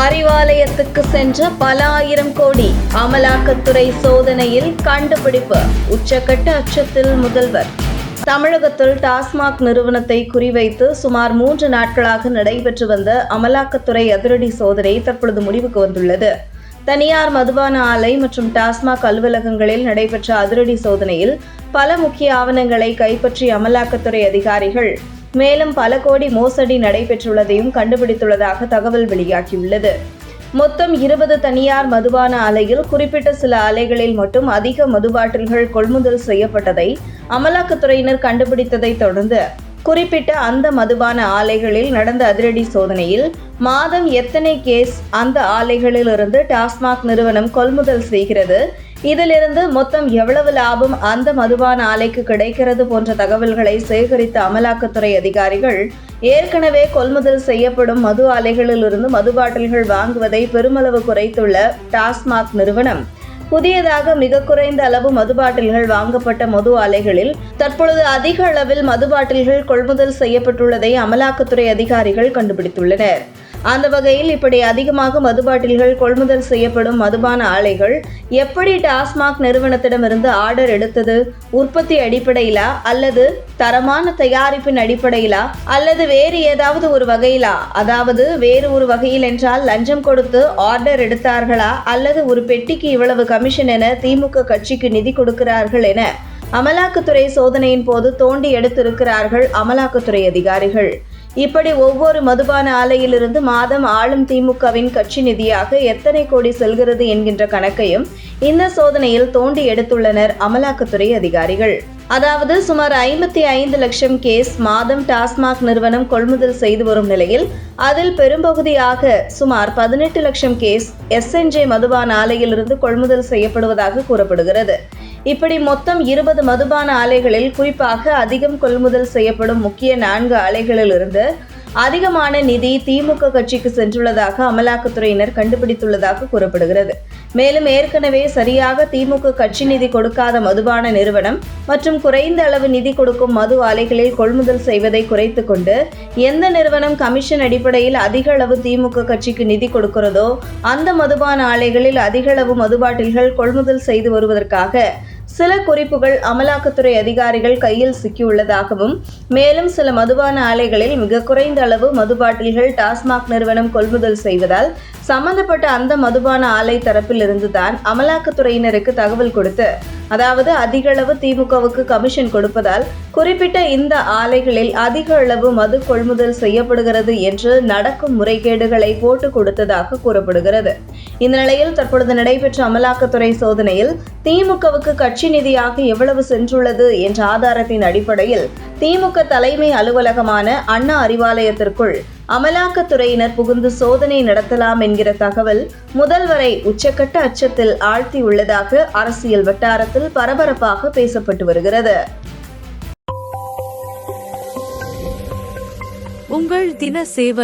அறிவாலயத்துக்கு சென்ற பல ஆயிரம் கோடி அமலாக்கத்துறை சோதனையில் கண்டுபிடிப்பு. உச்சக்கட்ட அச்சத்தில் முதல்வர். தமிழகத்தில் டாஸ்மாக் நிறுவனத்தை குறிவைத்து சுமார் மூன்று நாட்களாக நடைபெற்று வந்த அமலாக்கத்துறை அதிரடி சோதனை தற்பொழுது முடிவுக்கு வந்துள்ளது. தனியார் மதுபான ஆலை மற்றும் டாஸ்மாக் அலுவலகங்களில் நடைபெற்ற அதிரடி சோதனையில் பல முக்கிய ஆவணங்களை கைப்பற்றிய அமலாக்கத்துறை அதிகாரிகள் மேலும் பல கோடி மோசடி நடைபெற்றுள்ளதையும் கண்டுபிடித்துள்ளதாக தகவல் வெளியாகியுள்ளது. மொத்தம் இருபது தனியார் மதுபான ஆலையில் குறிப்பிட்ட சில ஆலைகளில் மட்டும் அதிக மதுபாட்டில்கள் கொள்முதல் செய்யப்பட்டதை அமலாக்கத்துறையினர் கண்டுபிடித்ததை தொடர்ந்து குறிப்பிட்ட அந்த மதுபான ஆலைகளில் நடந்த அதிரடி சோதனையில் மாதம் எத்தனை கேஸ் அந்த ஆலைகளிலிருந்து டாஸ்மாக் நிறுவனம் கொள்முதல் செய்கிறது இதிலிருந்து மொத்தம் எவ்வளவு லாபம் அந்த மதுபான ஆலைக்கு கிடைக்கிறது போன்ற தகவல்களை சேகரித்த அமலாக்கத்துறை அதிகாரிகள் ஏற்கனவே கொள்முதல் செய்யப்படும் மது ஆலைகளிலிருந்து மது பாட்டில்கள் வாங்குவதை பெருமளவு குறைத்துள்ள டாஸ்மாக் நிறுவனம். புதியதாக மிக குறைந்த அளவு மது பாட்டில்கள் வாங்கப்பட்ட மது ஆலைகளில் தற்பொழுது அதிக அளவில் மது பாட்டில்கள் கொள்முதல் செய்யப்பட்டுள்ளதை அமலாக்கத்துறை அதிகாரிகள் கண்டுபிடித்துள்ளனர். அந்த வகையில் இப்படி அதிகமாக மது பாட்டில்கள் கொள்முதல் செய்யப்படும் மதுபான ஆலைகள் எப்படி டாஸ்மாக் நிறுவனத்திடமிருந்து ஆர்டர் எடுத்தது? உற்பத்தி அடிப்படையிலா? அல்லது தரமான தயாரிப்பின் அடிப்படையிலா? அல்லது வேறு ஏதாவது ஒரு வகையிலா? அதாவது வேறு ஒரு வகையில் என்றால் லஞ்சம் கொடுத்து ஆர்டர் எடுத்தார்களா? அல்லது ஒரு பெட்டிக்கு இவ்வளவு கமிஷன் என திமுக கட்சிக்கு நிதி கொடுக்கிறார்கள் என அமலாக்கத்துறை சோதனையின் போது தோண்டி எடுத்திருக்கிறார்கள் அமலாக்கத்துறை அதிகாரிகள். இப்படி ஒவ்வொரு மதுபான ஆலையிலிருந்து மாதம் ஆளும் திமுகவின் கட்சி நிதியாக எத்தனை கோடி செல்கிறது என்கின்ற கணக்கையும் இந்த சோதனையில் தோண்டி எடுத்துள்ளனர் அமலாக்கத்துறை அதிகாரிகள். அதாவது சுமார் ஐம்பத்தி ஐந்து லட்சம் கேஸ் மாதம் டாஸ்மாக் நிறுவனம் கொள்முதல் செய்து வரும் நிலையில் அதில் பெரும்பகுதியாக சுமார் பதினெட்டு லட்சம் கேஸ் எஸ்என்ஜே மதுபான ஆலையிலிருந்து கொள்முதல் செய்யப்படுவதாக கூறப்படுகிறது. இப்படி மொத்தம் இருபது மதுபான ஆலைகளில் குறிப்பாக அதிகம் கொள்முதல் செய்யப்படும் முக்கிய நான்கு ஆலைகளிலிருந்து அதிகமான நிதி திமுக கட்சிக்கு சென்றுள்ளதாக அமலாக்கத்துறையினர் கண்டுபிடித்துள்ளதாக கூறப்படுகிறது. மேலும் ஏற்கனவே சரியாக திமுக கட்சி நிதி கொடுக்காத மதுபான நிறுவனம் மற்றும் குறைந்த அளவு நிதி கொடுக்கும் மது ஆலைகளில் கொள்முதல் செய்வதை குறைத்து கொண்டு எந்த நிறுவனம் கமிஷன் அடிப்படையில் அதிக அளவு திமுக கட்சிக்கு நிதி கொடுக்கிறதோ அந்த மதுபான ஆலைகளில் அதிக அளவு மதுபாட்டில்கள் கொள்முதல் செய்து வருவதற்காக சில குறிப்புகள் அமலாக்கத்துறை அதிகாரிகள் கையில் சிக்கியுள்ளதாகவும் மேலும் சில மதுபான ஆலைகளில் மிக குறைந்த அளவு மது பாட்டில்கள் டாஸ்மாக் நிறுவனம் கொள்முதல் செய்வதால் சம்பந்தப்பட்ட அந்த மதுபான ஆலை தரப்பில் இருந்துதான் அமலாக்கத்துறையினருக்கு தகவல் கொடுத்து அதாவது அதிக அளவு திமுகவுக்கு கமிஷன் கொடுப்பதால் குறிப்பிட்ட இந்த ஆலைகளில் அதிக அளவு மது கொள்முதல் செய்யப்படுகிறது என்று நடக்கும் முறைகேடுகளை போட்டு கொடுத்ததாக கூறப்படுகிறது. இந்த நிலையில் தற்பொழுது நடைபெற்ற அமலாக்கத்துறை சோதனையில் திமுகவுக்கு கட்சி நிதியாக எவ்வளவு சென்றுள்ளது என்ற ஆதாரத்தின் அடிப்படையில் திமுக தலைமை அலுவலகமான அண்ணா அறிவாலயத்திற்குள் அமலாக்கத்துறையினர் புகுந்து சோதனை நடத்தலாம் என்கிற தகவல் முதல்வரை உச்சக்கட்ட அச்சத்தில் ஆழ்த்தியுள்ளதாக அரசியல் வட்டாரத்தில் பரபரப்பாக பேசப்பட்டு வருகிறது. உங்கள் தின சேவல்